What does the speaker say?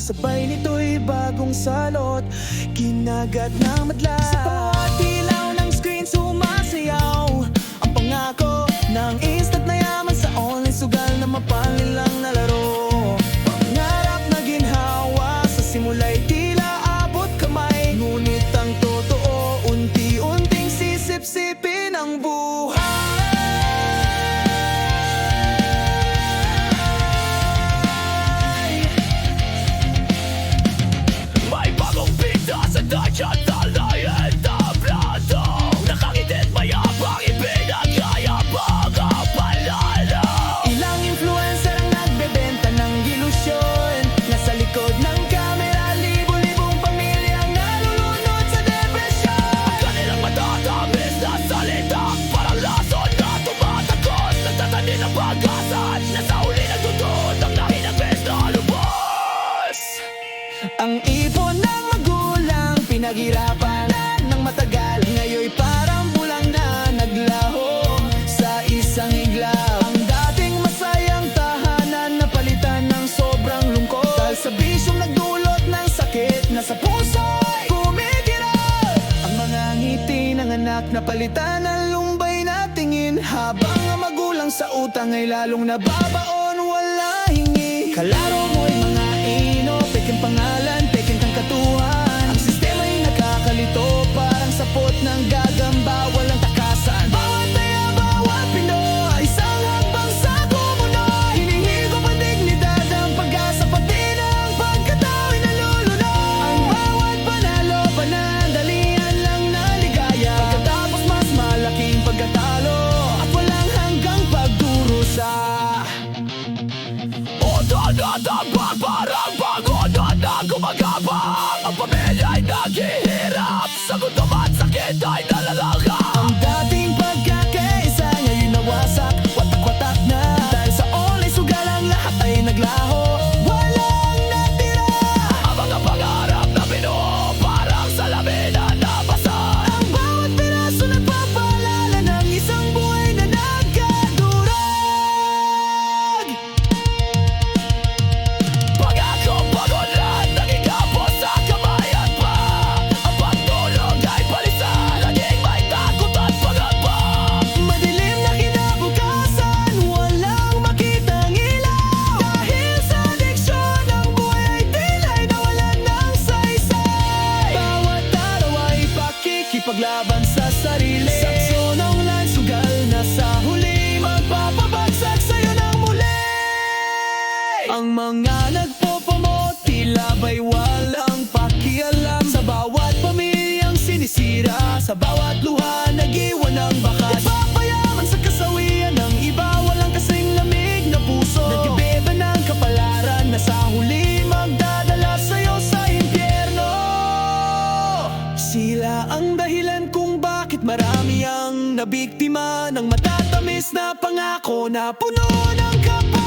Kasabay nito'y bagong salot Kinagat ng madla Sa bawat ilaw ng screen sumasayaw. Ang pangako ng instant Ang ipon ng magulang Pinaghirapan ng matagal. Ngayon'y parang bulang na naglaho Sa isang iglap Ang dating masayang tahanan Napalitan ng sobrang lungkot. Dahil sa bisyong nagdulot ng sakit Na sa puso'y kumikirot Ang mga ng anak Napalitan ng lumbay na tingin. Habang ang magulang sa utang Ay lalong nababaon Wala hingi. Kalaro mo'y Oda-dada-bang Parang pagod na pamilya'y naghihirap. Sa gutom at sakit ay nalalakang pakikipaglaban sa sarili. Saksonong lansugal na sa huli Magpapabagsak sa'yo ng muli. Ang mga nagpopromote Tila ba'y walang pakialam? Sa bawat pamilyang sinisira Sa bawat luha bakit marami ang nabiktima Ng matatamis na pangako na puno ng kapal